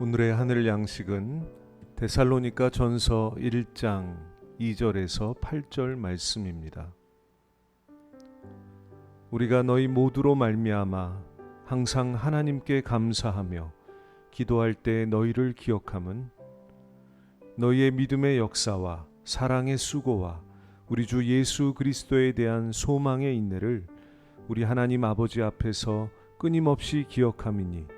오늘의 하늘 양식은 데살로니가 전서 1장 2절에서 8절 말씀입니다. 우리가 너희 모두로 말미암아 항상 하나님께 감사하며 기도할 때 너희를 기억함은 너희의 믿음의 역사와 사랑의 수고와 우리 주 예수 그리스도에 대한 소망의 인내를 우리 하나님 아버지 앞에서 끊임없이 기억함이니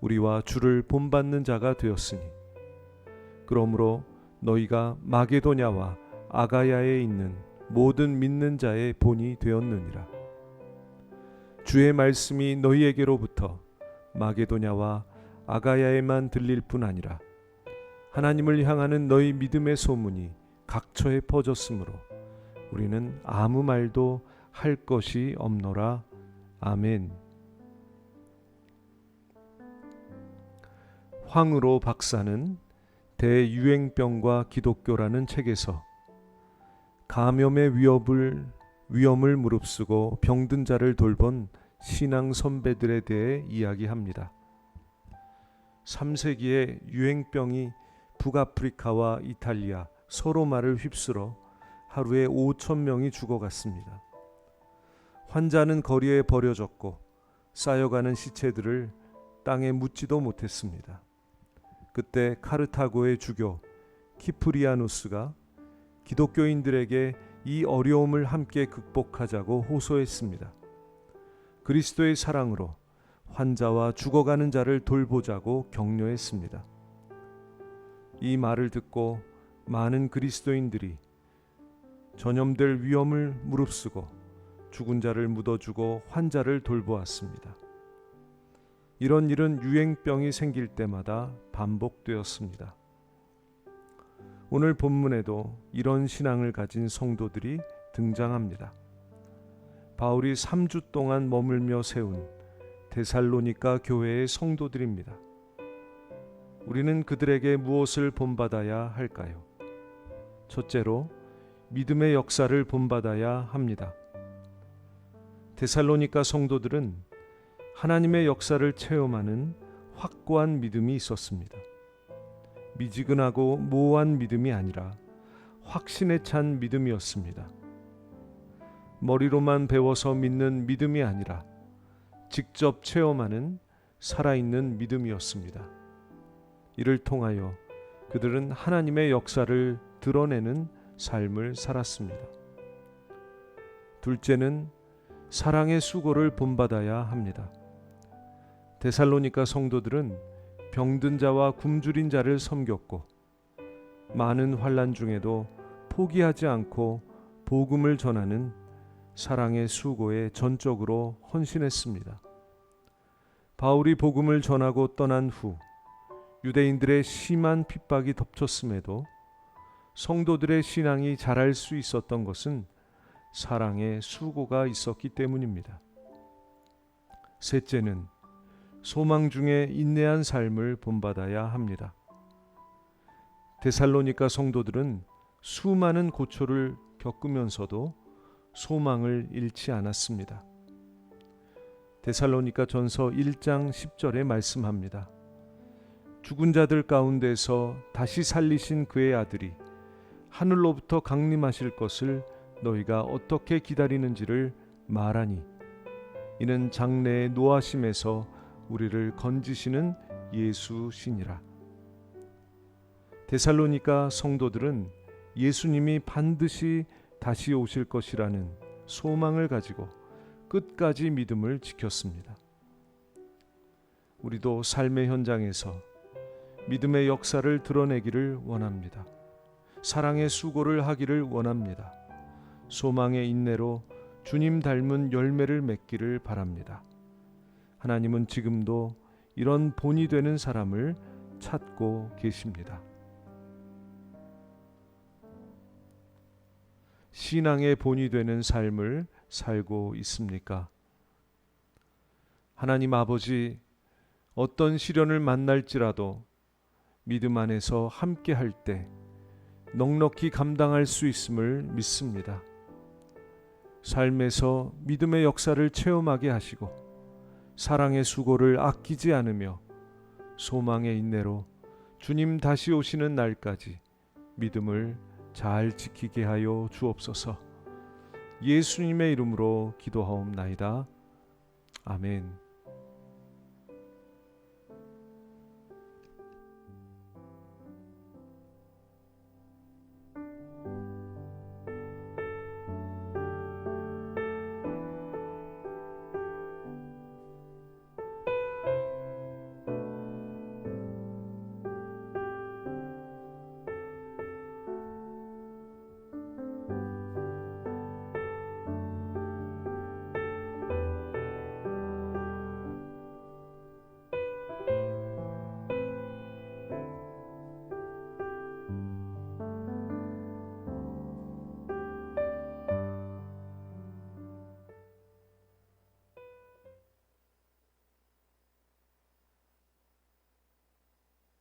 우리와 주를 본받는 자가 되었으니. 그러므로 너희가 마게도냐와 아가야에 있는 모든 믿는 자의 본이 되었느니라. 주의 말씀이 너희에게로부터 마게도냐와 아가야에만 들릴 뿐 아니라 하나님을 향하는 너희 믿음의 소문이 각처에 퍼졌으므로 우리는 아무 말도 할 것이 없노라. 아멘. 황으로 박사는 대유행병과 기독교라는 책에서 감염의 위협을 위험을 무릅쓰고 병든 자를 돌본 신앙 선배들에 대해 이야기합니다. 3세기에 유행병이 북아프리카와 이탈리아 서로 말을 휩쓸어 하루에 5천 명이 죽어갔습니다. 환자는 거리에 버려졌고 쌓여가는 시체들을 땅에 묻지도 못했습니다. 그때 카르타고의 주교 키프리아누스가 기독교인들에게 이 어려움을 함께 극복하자고 호소했습니다. 그리스도의 사랑으로 환자와 죽어가는 자를 돌보자고 격려했습니다. 이 말을 듣고 많은 그리스도인들이 전염될 위험을 무릅쓰고 죽은 자를 묻어주고 환자를 돌보았습니다. 이런 일은 유행병이 생길 때마다 반복되었습니다. 오늘 본문에도 이런 신앙을 가진 성도들이 등장합니다. 바울이 3주 동안 머물며 세운 데살로니가 교회의 성도들입니다. 우리는 그들에게 무엇을 본받아야 할까요? 첫째로 믿음의 역사를 본받아야 합니다. 데살로니가 성도들은 하나님의 역사를 체험하는 확고한 믿음이 있었습니다. 미지근하고 모호한 믿음이 아니라 확신에 찬 믿음이었습니다. 머리로만 배워서 믿는 믿음이 아니라 직접 체험하는 살아있는 믿음이었습니다. 이를 통하여 그들은 하나님의 역사를 드러내는 삶을 살았습니다. 둘째는 사랑의 수고를 본받아야 합니다. 데살로니가 성도들은 병든 자와 굶주린 자를 섬겼고 많은 환란 중에도 포기하지 않고 복음을 전하는 사랑의 수고에 전적으로 헌신했습니다. 바울이 복음을 전하고 떠난 후 유대인들의 심한 핍박이 덮쳤음에도 성도들의 신앙이 자랄 수 있었던 것은 사랑의 수고가 있었기 때문입니다. 셋째는 소망 중에 인내한 삶을 본받아야 합니다. 데살로니가 성도들은 수많은 고초를 겪으면서도 소망을 잃지 않았습니다. 데살로니가 전서 1장 10절에 말씀합니다. 죽은 자들 가운데서 다시 살리신 그의 아들이 하늘로부터 강림하실 것을 너희가 어떻게 기다리는지를 말하니 이는 장래의 노하심에서 우리를 건지시는 예수시니라. 데살로니가 성도들은 예수님이 반드시 다시 오실 것이라는 소망을 가지고 끝까지 믿음을 지켰습니다. 우리도 삶의 현장에서 믿음의 역사를 드러내기를 원합니다. 사랑의 수고를 하기를 원합니다. 소망의 인내로 주님 닮은 열매를 맺기를 바랍니다. 하나님은 지금도 이런 본이 되는 사람을 찾고 계십니다. 신앙의 본이 되는 삶을 살고 있습니까? 하나님 아버지, 어떤 시련을 만날지라도 믿음 안에서 함께 할 때 넉넉히 감당할 수 있음을 믿습니다. 삶에서 믿음의 역사를 체험하게 하시고 사랑의 수고를 아끼지 않으며 소망의 인내로 주님 다시 오시는 날까지 믿음을 잘 지키게 하여 주옵소서. 예수님의 이름으로 기도하옵나이다. 아멘.